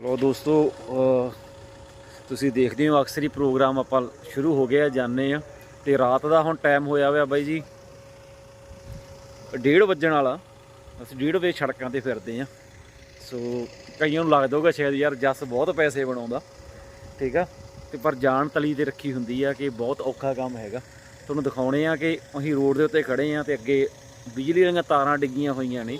ਲੋ ਦੋਸਤੋ ਤੁਸੀਂ ਦੇਖਦੇ ਹੋ ਅਕਸਰ ਹੀ ਪ੍ਰੋਗਰਾਮ ਆਪਾਂ ਸ਼ੁਰੂ ਹੋ ਗਿਆ, ਜਾਂਦੇ ਆ ਤੇ ਰਾਤ ਦਾ ਹੁਣ ਟਾਈਮ ਹੋਇਆ ਹੋਇਆ ਬਾਈ ਜੀ। 1:30 ਵੱਜਣ ਵਾਲਾ। ਅਸੀਂ 1:30 ਵਜੇ ਸੜਕਾਂ ਤੇ ਫਿਰਦੇ ਆ ਸੋ ਕਈਆਂ ਨੂੰ ਲੱਗਦਾ ਹੋਊਗਾ ਸ਼ਾਇਦ ਯਾਰ ਜੱਸ ਬਹੁਤ ਪੈਸੇ ਬਣਾਉਂਦਾ। ਠੀਕ ਆ? ਤੇ ਪਰ ਜਾਨ ਤਲੀ ਤੇ ਰੱਖੀ ਹੁੰਦੀ ਆ ਕਿ ਬਹੁਤ ਔਖਾ ਕੰਮ ਹੈਗਾ। ਤੁਹਾਨੂੰ ਦਿਖਾਉਣੇ ਆ ਕਿ ਅਸੀਂ ਰੋਡ ਦੇ ਉੱਤੇ ਖੜੇ ਆ ਤੇ ਅੱਗੇ ਬਿਜਲੀ ਦੀਆਂ ਤਾਰਾਂ ਡਿੱਗੀਆਂ ਹੋਈਆਂ ਨੇ।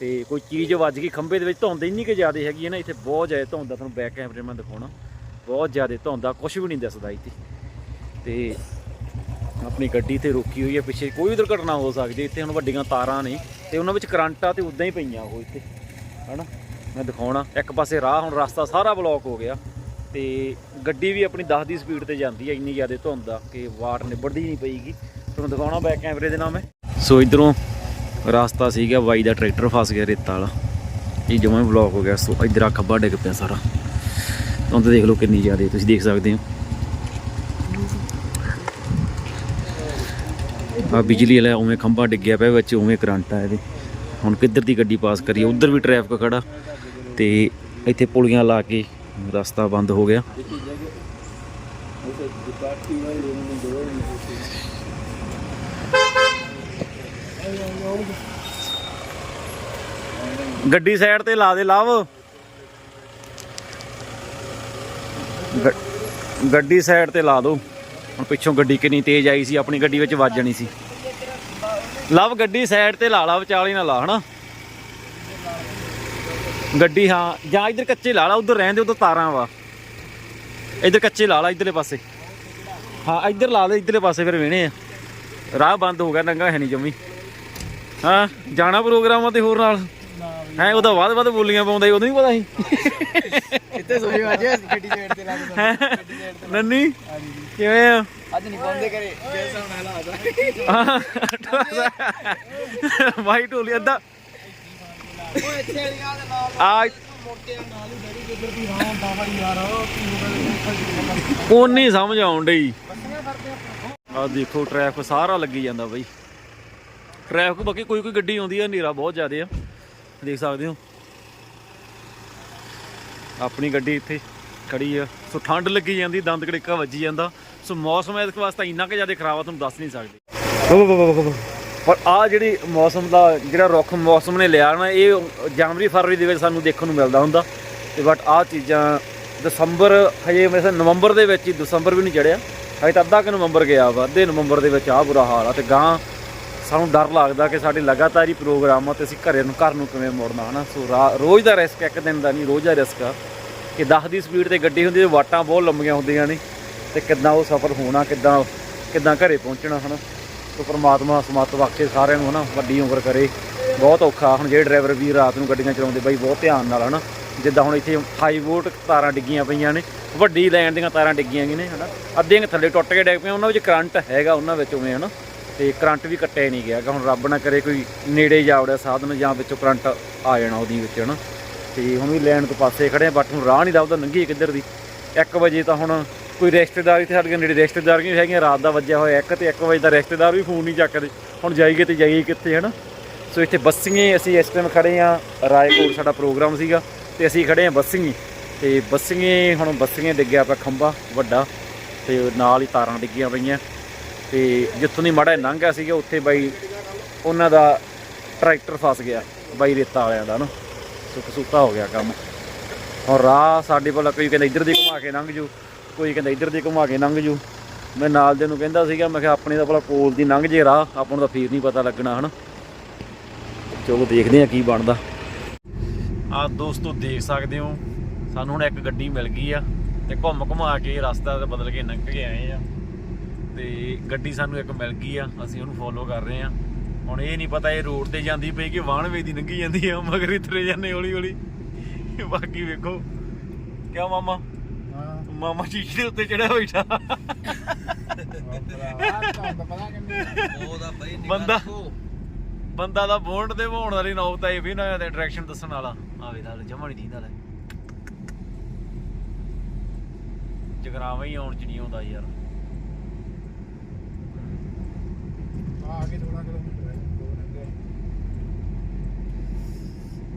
ਤੇ ਕੋਈ ਚੀਜ਼ ਵੱਜ ਗਈ, ਖੰਭੇ ਦੇ ਵਿੱਚ ਧੁੰਦ ਇੰਨੀ ਕਿ ਜ਼ਿਆਦਾ ਹੈਗੀ ਹੈ ਨਾ, ਇੱਥੇ ਬਹੁਤ ਜ਼ਿਆਦਾ ਧੁੰਦ ਆ, ਤੁਹਾਨੂੰ ਬੈਕ ਕੈਮਰੇ ਮੈਂ ਦਿਖਾਉਣਾ। ਬਹੁਤ ਜ਼ਿਆਦਾ ਧੁੰਦ ਆ ਕੁਝ ਵੀ ਨਹੀਂ ਦਿਸਦਾ ਇੱਥੇ। ਤੇ ਆਪਣੀ ਗੱਡੀ ਤੇ ਰੋਕੀ ਹੋਈ ਹੈ, ਪਿੱਛੇ ਕੋਈ ਵੀ ਦੁਰਘਟਨਾ ਹੋ ਸਕਦੀ ਇੱਥੇ ਹੁਣ ਵੱਡੀਆਂ ਤਾਰਾਂ ਨੇ, ਤੇ ਉਹਨਾਂ ਵਿੱਚ ਕਰੰਟ ਆ ਤੇ ਉਦਾਂ ਹੀ ਪਈਆਂ ਉਹ ਇੱਥੇ, ਹਨਾ? ਮੈਂ ਦਿਖਾਉਣਾ, ਇੱਕ ਪਾਸੇ ਰਾਹ, ਹੁਣ ਰਸਤਾ ਸਾਰਾ ਬਲੌਕ ਹੋ ਗਿਆ। ਤੇ ਗੱਡੀ ਵੀ ਆਪਣੀ 10 ਦੀ ਸਪੀਡ ਤੇ ਜਾਂਦੀ ਹੈ, ਇੰਨੀ ਜ਼ਿਆਦਾ ਧੁੰਦ ਆ ਕਿ ਵਾਟ ਨਿਬੜਦੀ ਨਹੀਂ ਪਈਗੀ। ਤੁਹਾਨੂੰ ਦਿਖਾਉਣਾ ਬੈਕ ਕੈਮਰੇ ਦੇ ਨਾਲ ਮੈਂ ਸੋ ਇਧਰੋਂ ਰਸਤਾ ਸੀਗਾ ਬਾਈ ਦਾ ਟਰੈਕਟਰ ਫਸ ਗਿਆ ਰੇਤਾ ਵਾਲਾ। ਇਹ ਜਮਾਂ ਬਲੌਕ ਹੋ ਗਿਆ, ਸੋ ਇਧਰ ਆ ਖੱਬਾ ਡਿੱਗ ਪਿਆ ਸਾਰਾ। ਧੁੰਦ ਦੇਖ ਲਓ ਕਿੰਨੀ ਜ਼ਿਆਦਾ, ਤੁਸੀਂ ਦੇਖ ਸਕਦੇ ਹੋ। ਆ ਬਿਜਲੀ ਵਾਲਾ ਉਵੇਂ ਖੰਭਾ ਡਿੱਗਿਆ ਪਿਆ ਵਿੱਚ, ਉਵੇਂ ਕਰੰਟ ਆ ਇਹਦੇ। ਹੁਣ ਕਿੱਧਰ ਦੀ ਗੱਡੀ ਪਾਸ ਕਰੀਏ? ਉਧਰ ਵੀ ਟ੍ਰੈਫਿਕ ਖੜਾ। ਤੇ ਇੱਥੇ ਪੁਲੀਆਂ ਲਾ ਕੇ ਰਸਤਾ ਬੰਦ ਹੋ ਗਿਆ। ਗੱਡੀ ਸਾਈਡ ਤੇ ਲਾ ਦੇ, ਲਾਵ। ਗੱਡੀ ਸਾਈਡ ਤੇ ਲਾ ਦੋ। ਹੁਣ ਪਿੱਛੋਂ ਗੱਡੀ ਕਿੰਨੀ ਤੇਜ਼ ਆਈ ਸੀ, ਆਪਣੀ ਗੱਡੀ ਵਿੱਚ ਵੱਜਣੀ ਸੀ। ਲਵ, ਗੱਡੀ ਸਾਈਡ ਤੇ ਲਾ ਲਾ ਵਿਚਾਲੀ ਨਾ ਲਾ, ਹਨਾ? ਗੱਡੀ, ਹਾਂ, ਜਾਂ ਇਧਰ ਕੱਚੇ ਲਾ ਲਾ, ਉਧਰ ਰਹਿੰਦੇ ਉਧਰ ਤਾਰਾਂ ਵਾ। ਇਧਰ ਕੱਚੇ ਲਾ ਲਾ, ਇਧਰਲੇ ਪਾਸੇ। ਹਾਂ, ਇਧਰ ਲਾ ਦੇ, ਇਧਰਲੇ ਪਾਸੇ ਫਿਰ ਵੇਣੇ ਆ। ਰਾਹ ਬੰਦ ਹੋ ਗਿਆ, ਨੰਗਾ ਹੈ ਨਹੀਂ ਜੰਮੀ। ਹਾਂ ਜਾਣਾ ਪ੍ਰੋਗਰਾਮਾਂ ਤੇ ਹੋਰ ਨਾਲ। ਹੈ ਉਹਦਾ ਵੱਧ ਵੱਧ ਬੋਲੀਆਂ ਪਾਉਂਦਾ ਸੀ ਉਦੋਂ ਨਹੀਂ ਪਤਾ ਸੀ। ਇੱਥੇ ਸੋਈ ਵਾਜੇ ਗੱਡੀ ਸਾਈਡ ਤੇ ਲਾ ਦੇ ਹੈਂ? ਨੰਨੀ ਕਿਵੇਂ ਆ? ਅੱਜ ਨਹੀਂ ਪਾਉਂਦੇ ਕਰੇ ਜੇ ਸਾਹਮਣੇ ਹਾਲਾਤ ਵਾਈ ਢੋਲੀ ਉਹ ਇੱਥੇ ਵਾਲੀਆਂ ਦੇ ਨਾਲ। ਆ। ਉਹ ਨਹੀਂ ਸਮਝ ਆਉਣ ਡਈ। ਆ। ਦੇਖੋ ਟ੍ਰੈਫਿਕ ਸਾਰਾ ਲੱਗੀ ਜਾਂਦਾ ਬਾਈ। ਟ੍ਰੈਫਿਕ ਬਾਕੀ ਕੋਈ ਕੋਈ ਗੱਡੀ ਆਉਂਦੀ ਆ ਹਨੇਰਾ ਬਹੁਤ ਜ਼ਿਆਦਾ ਆ। ਦੇਖ ਸਕਦੇ ਹੋ। ਆਪਣੀ ਗੱਡੀ ਇੱਥੇ ਖੜੀ ਆ। ਸੋ ਠੰਡ ਲੱਗੀ ਜਾਂਦੀ ਦੰਦ ਕੜੇਕਾ ਵੱਜੀ ਜਾਂਦਾ। ਸੋ ਮੌਸਮ ਇਸ ਵਾਸਤੇ ਇੰਨਾ ਕਿ ਜ਼ਿਆਦਾ ਖਰਾਬ ਆ ਤੁਹਾਨੂੰ ਦੱਸ ਨਹੀਂ ਸਕਦੇ। ਪਰ ਆ ਜਿਹੜੀ ਮੌਸਮ ਦਾ ਜਿਹੜਾ ਰੁੱਖ ਮੌਸਮ ਨੇ ਲਿਆ ਨਾ ਇਹ ਜਨਵਰੀ ਫਰਵਰੀ ਦੇ ਵਿੱਚ ਸਾਨੂੰ ਦੇਖਣ ਨੂੰ ਮਿਲਦਾ ਹੁੰਦਾ। ਤੇ ਬਟ ਆ ਚੀਜ਼ਾਂ ਦਸੰਬਰ ਹਜੇ ਮੇਰੇ ਨਵੰਬਰ ਦੇ ਵਿੱਚ ਹੀ ਦਸੰਬਰ ਵੀ ਨਹੀਂ ਚੜਿਆ ਹਜੇ ਤਾਂ ਅੱਧਾ ਕਿ ਨਵੰਬਰ ਗਿਆ ਵਾ ਅੱਧੇ ਨਵੰਬਰ ਦੇ ਵਿੱਚ ਆ ਬੁਰਾ ਹਾਲ ਆ। ਤੇ ਗਾਂ ਸਾਨੂੰ ਡਰ ਲੱਗਦਾ ਕਿ ਸਾਡੇ ਲਗਾਤਾਰ ਹੀ ਪ੍ਰੋਗਰਾਮ ਆ ਤੇ ਅਸੀਂ ਘਰੇ ਨੂੰ ਘਰ ਨੂੰ ਕਿਵੇਂ ਮੁੜਨਾ, ਹਨਾ? ਸੋ ਰਾ- ਰੋਜ਼ ਦਾ ਰਿਸਕ ਇੱਕ ਦਿਨ ਦਾ ਨਹੀਂ, ਰੋਜ਼ ਦਾ ਰਿਸਕ ਆ ਕਿ 10 ਦੀ ਸਪੀਡ ਤੇ ਗੱਡੀ ਹੁੰਦੀ ਤੇ ਵਾਟਾਂ ਬਹੁਤ ਲੰਮੀਆਂ ਹੁੰਦੀਆਂ ਨੇ ਤੇ ਕਿੱਦਾਂ ਉਹ ਸਫ਼ਰ ਹੋਣਾ, ਕਿੱਦਾਂ ਕਿੱਦਾਂ ਘਰੇ ਪਹੁੰਚਣਾ, ਹਨਾ? ਸੋ ਪਰਮਾਤਮਾ ਸਮੱਤ ਬਖਸ਼ੇ ਸਾਰਿਆਂ ਨੂੰ, ਹਨਾ, ਵੱਡੀ ਉਮਰ ਕਰੇ। ਬਹੁਤ ਔਖਾ, ਹੁਣ ਜਿਹੜੇ ਡਰਾਈਵਰ ਵੀ ਰਾਤ ਨੂੰ ਗੱਡੀਆਂ ਚਲਾਉਂਦੇ, ਬਾਈ, ਬਹੁਤ ਧਿਆਨ ਨਾਲ, ਹਨਾ? ਜਿੱਦਾਂ ਹੁਣ ਇੱਥੇ ਹਾਈ ਵੋਲਟ ਤਾਰਾਂ ਡਿੱਗੀਆਂ ਪਈਆਂ ਨੇ, ਵੱਡੀ ਲੈਣ ਦੀਆਂ ਤਾਰਾਂ ਡਿੱਗੀਆਂ ਗਈਆਂ ਨੇ, ਹਨਾ? ਅੱਧੀਆਂ ਥੱਲੇ ਟੁੱਟ ਕੇ ਡਿੱਗ ਪਈਆਂ, ਉਹਨਾਂ ਵਿੱਚ ਕਰੰਟ ਹੈਗਾ, ਉਹਨਾਂ ਵਿੱਚ ਉਵੇਂ, ਹਨਾ? ਤੇ ਕਰੰਟ ਵੀ ਕੱਟਿਆ ਨਹੀਂ ਗਿਆ ਗਾ। ਹੁਣ ਰੱਬ ਨਾ ਕਰੇ ਕੋਈ ਨੇੜੇ ਜਾ ਵੜਿਆ ਸਾਧਨ ਜਾਂ ਵਿੱਚੋਂ ਕਰੰਟ ਆ ਜਾਣਾ ਉਹਦੀ ਵਿੱਚ, ਹਨਾ। ਤੇ ਹੁਣ ਵੀ ਲੈਣ ਤੋਂ ਪਾਸੇ ਖੜੇ ਆ ਬਟ ਹੁਣ ਰਾਹ ਨਹੀਂ ਲੱਭਦਾ ਲੰਘੀ ਕਿੱਧਰ ਦੀ। 1 ਵਜੇ ਤਾਂ ਹੁਣ ਕੋਈ ਰਿਸ਼ਤੇਦਾਰੀ ਤੇ ਸਾਡੇ ਨੇੜੇ ਰਿਸ਼ਤੇਦਾਰੀਆਂ ਵੀ ਹੈਗੀਆਂ, ਰਾਤ ਦਾ ਵੱਜਿਆ ਹੋਇਆ 1 ਤੇ 1 ਵਜੇ ਦਾ ਰਿਸ਼ਤੇਦਾਰ ਵੀ ਫੋਨ ਨਹੀਂ ਚੱਕਦੇ। ਹੁਣ ਜਾਈਏ ਤੇ ਜਾਈਏ ਕਿੱਥੇ, ਹਨਾ। ਸੋ ਇੱਥੇ ਬੱਸੀਆਂ ਅਸੀਂ ਇਸ ਟਾਈਮ ਖੜੇ ਆ, ਰਾਏਕੋਟ ਸਾਡਾ ਪ੍ਰੋਗਰਾਮ ਸੀਗਾ, ਤੇ ਅਸੀਂ ਖੜੇ ਆ ਬੱਸੀਆਂ ਤੇ ਬੱਸੀਆਂ ਹੁਣ ਬੱਸੀਆਂ ਡਿੱਗਿਆ ਪਿਆ ਖੰਭਾ ਵੱਡਾ, ਤੇ ਨਾਲ ਹੀ ਤਾਰਾਂ ਡਿੱਗੀਆਂ ਪਈਆਂ। ਤੇ ਜਿੱਥੋਂ ਦੀ ਮਾੜਾ ਜਿਹਾ ਲੰਘਿਆ ਸੀਗਾ, ਉੱਥੇ ਬਾਈ ਉਹਨਾਂ ਦਾ ਟਰੈਕਟਰ ਫਸ ਗਿਆ, ਬਾਈ ਰੇਤਾ ਵਾਲਿਆਂ ਦਾ ਨਾ। ਸੁੱਕ ਸੁੱਤਾ ਹੋ ਗਿਆ ਕੰਮ। ਹੁਣ ਰਾਹ ਸਾਡੇ ਕੋਲ ਕੋਈ ਕਹਿੰਦਾ ਇੱਧਰ ਦੀ ਘੁਮਾ ਕੇ ਲੰਘ ਜੂ, ਕੋਈ ਕਹਿੰਦਾ ਇੱਧਰ ਦੀ ਘੁਮਾ ਕੇ ਲੰਘ ਜੂ। ਮੈਂ ਨਾਲ ਦੇ ਨੂੰ ਕਹਿੰਦਾ ਸੀਗਾ, ਮੈਂ ਕਿਹਾ ਆਪਣੇ ਦਾ ਭਲਾ ਕੋਲ ਦੀ ਲੰਘ ਜੇ ਰਾਹ, ਆਪਾਂ ਨੂੰ ਤਾਂ ਫੇਰ ਨਹੀਂ ਪਤਾ ਲੱਗਣਾ, ਹਨਾ। ਚਲੋ ਦੇਖਦੇ ਆ ਕੀ ਬਣਦਾ। ਆ ਦੋਸਤੋ, ਦੇਖ ਸਕਦੇ ਹੋ, ਸਾਨੂੰ ਹੁਣ ਇੱਕ ਗੱਡੀ ਮਿਲ ਗਈ ਆ, ਤੇ ਘੁੰਮ ਘੁਮਾ ਕੇ ਰਸਤਾ ਬਦਲ ਕੇ ਲੰਘ ਕੇ ਆਏ ਆ। ਤੇ ਗੱਡੀ ਸਾਨੂੰ ਇੱਕ ਮਿਲ ਗਈ ਆ ਅਸੀਂ ਉਹਨੂੰ ਫੋਲੋ ਕਰ ਰਹੇ ਆ। ਹੁਣ ਇਹ ਨਹੀਂ ਪਤਾ ਇਹ ਰੋਡ ਤੇ ਜਾਂਦੀ ਪਈ ਕਿ ਵਾਹਣਵੇ ਦੀ ਲੰਘੀ ਜਾਂਦੀ ਆ ਮਗਰ ਇਤਰੇ ਜਾਂਦੇ ਹੌਲੀ ਹੌਲੀ। ਬਾਕੀ ਵੇਖੋ। ਕਿਉਂ ਮਾਮਾ? ਹਾਂ। ਮਾਮਾ ਸ਼ੀਸ਼ੇ ਦੇ ਉੱਤੇ ਚੜਿਆ ਬੈਠਾ। ਬੰਦਾ ਬੰਦਾ ਦਾ ਬੌਂਡ ਦੇ ਹੋਣ ਵਾਲੀ ਨੌਬਤ ਆਈ ਵੀ ਨਾ ਤੇ ਡਾਇਰੈਕਸ਼ਨ ਦੱਸਣ ਵਾਲਾ। ਆਵੇ ਨਾਲ ਜਮਾ ਨਹੀਂ ਦੀਂਦਾ ਲੈ। ਜਗਰਾਵਾਂ ਹੀ ਆਉਣ ਚ ਨਹੀਂ ਆਉਂਦਾ ਯਾਰ। ਆ ਕੇ ਥੋੜਾ ਕਿਲੋਮੀਟਰ ਹੈ, ਦੋ ਨੰਗੇ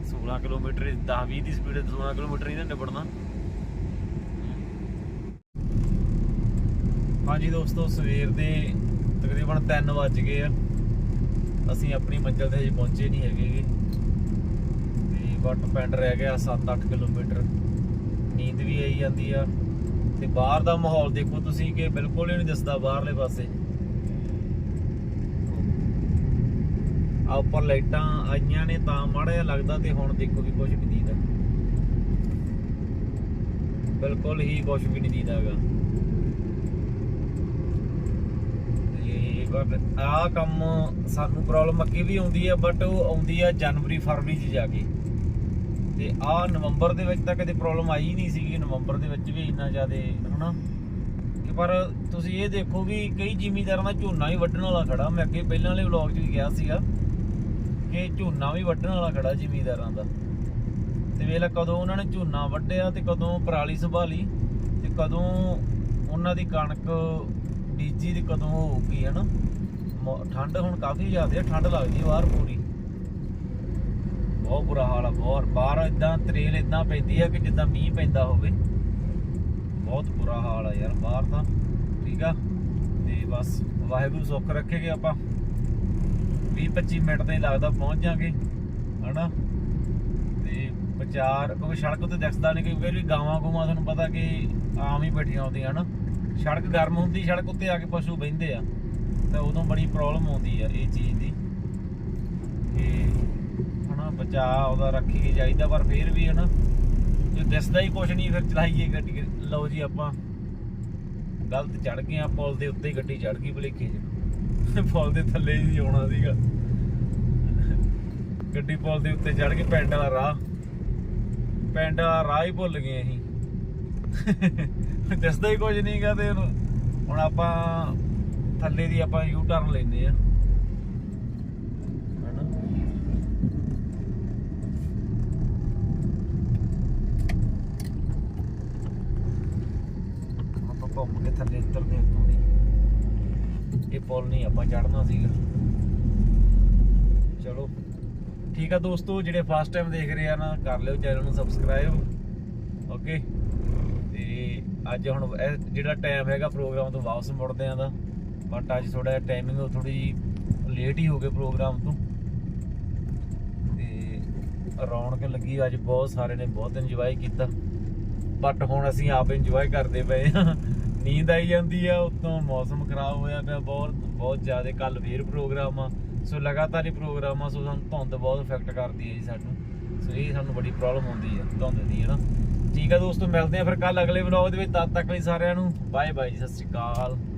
16 ਕਿਲੋਮੀਟਰ 10 20 ਦੀ ਸਪੀਡ 16 ਕਿਲੋਮੀਟਰ ਨਹੀਂ ਨਾ ਨਿਬੜਨਾ। ਹਾਂਜੀ ਦੋਸਤੋ, ਸਵੇਰ ਦੇ ਤਕਰੀਬਨ 3 ਵੱਜ ਗਏ ਆ। ਅਸੀਂ ਆਪਣੀ ਮੰਜ਼ਿਲ ਤੇ ਹਜੇ ਪਹੁੰਚੇ ਨਹੀਂ ਹੈਗੇ ਤੇ ਬਟ ਪਿੰਡ ਰਹਿ ਗਿਆ 7-8 ਕਿਲੋਮੀਟਰ। ਨੀਂਦ ਵੀ ਆਈ ਜਾਂਦੀ ਆ। ਤੇ ਬਾਹਰ ਦਾ ਮਾਹੌਲ ਦੇਖੋ ਤੁਸੀਂ ਕਿ ਬਿਲਕੁਲ ਹੀ ਨਹੀਂ ਦਿਸਦਾ ਬਾਹਰਲੇ ਪਾਸੇ। ਆ ਉੱਪਰ ਲਾਈਟਾਂ ਆਈਆਂ ਨੇ ਤਾਂ ਮਾੜਾ ਜਿਹਾ ਲੱਗਦਾ ਤੇ ਹੁਣ ਦੇਖੋ ਵੀ ਕੁਝ ਵੀ ਦੀਦਾ ਬਿਲਕੁਲ ਹੀ ਕੁਝ ਵੀ ਨਹੀਂ ਦੀਦਾਗਾ ਤੇ ਆ ਕੰਮ ਸਾਨੂੰ ਪ੍ਰੋਬਲਮ ਅੱਗੇ ਵੀ ਆਉਂਦੀ ਆ ਬਟ ਉਹ ਆਉਂਦੀ ਆ ਜਨਵਰੀ, ਫਰਵਰੀ 'ਚ ਜਾ ਕੇ। ਤੇ ਆ ਨਵੰਬਰ ਦੇ ਵਿੱਚ ਤਾਂ ਕਦੇ ਪ੍ਰੋਬਲਮ ਆਈ ਨਹੀਂ ਸੀਗੀ, ਨਵੰਬਰ ਦੇ ਵਿੱਚ ਵੀ ਇੰਨਾ ਜ਼ਿਆਦਾ, ਹਨਾ? ਕਿ ਪਰ ਤੁਸੀਂ ਇਹ ਦੇਖੋ ਵੀ ਕਈ ਜ਼ਿਮੀਂਦਾਰਾਂ ਦਾ ਝੋਨਾ ਹੀ ਵੱਢਣ ਵਾਲਾ ਖੜਾ। ਮੈਂ ਅੱਗੇ ਪਹਿਲਾਂ ਵਾਲੇ ਵਲੌਗ 'ਚ ਵੀ ਗਿਆ ਸੀਗਾ। ਕਿ ਝੋਨਾ ਵੀ ਵੱਢਣ ਵਾਲਾ ਖੜਾ ਜ਼ਿਮੀਦਾਰਾਂ ਦਾ। ਤੇ ਵੇਲਾ ਕਦੋਂ ਉਹਨਾਂ ਨੇ ਝੋਨਾ ਵੱਢਿਆ ਤੇ ਕਦੋਂ ਪਰਾਲੀ ਸੰਭਾਲੀ ਤੇ ਕਦੋਂ ਉਹਨਾਂ ਦੀ ਕਣਕ ਬੀਜੀ ਤੇ ਕਦੋਂ ਹੋਊਗੀ ਹਨਾ? ਮੌ- ਠੰਡ ਹੁਣ ਕਾਫੀ ਜ਼ਿਆਦਾ ਹੈ ਠੰਡ ਲੱਗਦੀ ਹੈ ਬਾਹਰ ਪੂਰੀ। ਬਹੁਤ ਬੁਰਾ ਹਾਲ ਆ, ਬਹੁਤ। ਬਾਹਰ ਇਦਾਂ ਤਰੇਲ ਇਦਾਂ ਪੈਂਦੀ ਆ ਕਿ ਜਿੱਦਾਂ ਮੀਂਹ ਪੈਂਦਾ ਹੋਵੇ। ਬਹੁਤ ਬੁਰਾ ਹਾਲ ਆ ਯਾਰ, ਬਾਹਰ ਤਾਂ। ਠੀਕ ਆ? ਤੇ ਬਸ, ਵਾਹਿਗੁਰੂ ਸੁੱਖ ਰੱਖੇ ਰੱਖੇਗੇ ਆਪਾਂ। 20 25 ਮਿੰਟ ਤੇ ਲੱਗਦਾ, ਪਹੁੰਚ ਜਾਾਂਗੇ ਹਨਾ? ਤੇ ਵਿਚਾਰ, ਕਿਉਂਕਿ ਸੜਕ ਤੇ ਦਿਖਦਾ ਨਹੀਂ ਕਿ ਵੀ ਗਾਵਾਂ ਗੂਵਾਂ ਤੁਹਾਨੂੰ ਪਤਾ ਕਿ ਆਮ ਹੀ ਬੈਠੀਆਂ ਹੁੰਦੀਆਂ, ਹਨਾ? ਸੜਕ ਗਰਮ ਹੁੰਦੀ, ਸੜਕ ਉੱਤੇ ਆ ਕੇ ਪਸ਼ੂ ਬਹਿੰਦੇ ਆ, ਤਾਂ ਉਦੋਂ ਬੜੀ ਪ੍ਰੋਬਲਮ ਆਉਂਦੀ ਆ ਇਹ ਚੀਜ਼ ਦੀ। ਕਿ ਹਨਾ ਬਚਾ ਉਹਦਾ ਰੱਖੀ ਜਾਈਦਾ ਪਰ ਫੇਰ ਵੀ, ਹਨਾ? ਜੇ ਦਿਸਦਾ ਹੀ ਕੁਛ ਨਹੀਂ ਫਿਰ ਚਲਾਈਏ ਗੱਡੀ। ਲਓ ਜੀ ਆਪਾਂ, ਗਲਤ ਚੜ ਗਏ ਆ, ਪੁਲ ਦੇ ਉੱਤੇ ਹੀ ਗੱਡੀ ਚੜ ਗਈ ਭਲੇਖੇ ਚ। ਪੁਲ ਦੇ ਥੱਲੇ ਹੀ ਆਉਣਾ ਸੀਗਾ। ਗੱਡੀ ਪੁਲ ਦੇ ਉੱਤੇ ਚੜ ਕੇ ਪਿੰਡ ਵਾਲਾ ਰਾਹ। ਪਿੰਡ ਵਾਲਾ ਰਾਹ ਹੀ ਭੁੱਲ ਗਏ ਅਸੀਂ। ਦੱਸਦਾ ਹੀ ਕੁਝ ਨਹੀਂਗਾ ਤੇ ਹੁਣ ਆਪਾਂ ਥੱਲੇ ਦੀ ਆਪਾਂ ਯੂ ਟਰਨ ਲੈਂਦੇ ਆ ਹਨਾ ਆਪਾਂ ਘੁੰਮ ਕੇ ਥੱਲੇ ਉਤਰਦੇ ਹਾਂ ਥੋੜੀ ਇਹ ਪੁਲ ਨਹੀਂ, ਆਪਾਂ ਚੜਨਾ ਸੀਗਾ। ਚਲੋ, ਠੀਕ ਆ ਦੋਸਤੋ, ਜਿਹੜੇ ਫਸਟ ਟਾਈਮ ਦੇਖ ਰਹੇ ਆ ਨਾ, ਕਰ ਲਿਓ ਚੈਨਲ ਨੂੰ ਸਬਸਕ੍ਰਾਈਬ ਓਕੇ ਤੇ ਅੱਜ ਹੁਣ ਇਹ ਜਿਹੜਾ ਟਾਈਮ ਹੈਗਾ ਪ੍ਰੋਗਰਾਮ ਤੋਂ ਵਾਪਸ ਮੁੜਦੇ ਆਂ ਦਾ ਬਟ ਅੱਜ ਥੋੜਾ ਟਾਈਮਿੰਗ ਥੋੜੀ ਲੇਟ ਹੀ ਹੋ ਗਏ ਪ੍ਰੋਗਰਾਮ ਤੋਂ। ਤੇ ਰੌਣਕ ਲੱਗੀ, ਅੱਜ ਬਹੁਤ ਸਾਰੇ ਨੇ ਬਹੁਤ ਇੰਜੋਏ ਕੀਤਾ। ਬਟ ਹੁਣ ਅਸੀਂ ਆਪ ਇੰਜੋਏ ਕਰਦੇ ਪਏ ਆ। ਨੀਂਦ ਆਈ ਜਾਂਦੀ ਆ, ਉਤੋਂ ਮੌਸਮ ਖਰਾਬ ਹੋਇਆ ਪਿਆ, ਬਹੁਤ ਬਹੁਤ ਜ਼ਿਆਦਾ ਕੱਲ ਫੇਰ ਪ੍ਰੋਗਰਾਮ ਆ। ਸੋ ਲਗਾਤਾਰ ਹੀ ਪ੍ਰੋਗਰਾਮ ਆ, ਸੋ ਸਾਨੂੰ ਧੁੰਦ ਬਹੁਤ ਇਫੈਕਟ ਕਰਦੀ ਹੈ ਜੀ ਸਾਨੂੰ। ਸੋ ਇਹ ਸਾਨੂੰ ਬੜੀ ਪ੍ਰੋਬਲਮ ਹੁੰਦੀ ਆ, ਧੁੰਦ ਦੀ, ਹੈ ਨਾ? ਠੀਕ ਆ ਦੋਸਤੋ, ਮਿਲਦੇ ਆ ਫਿਰ ਕੱਲ ਅਗਲੇ ਵਲੌਗ ਦੇ ਵਿੱਚ। ਤਦ ਤੱਕ ਲਈ ਸਾਰਿਆਂ ਨੂੰ ਬਾਏ ਬਾਏ ਜੀ ਸਤਿ ਸ਼੍ਰੀ ਅਕਾਲ।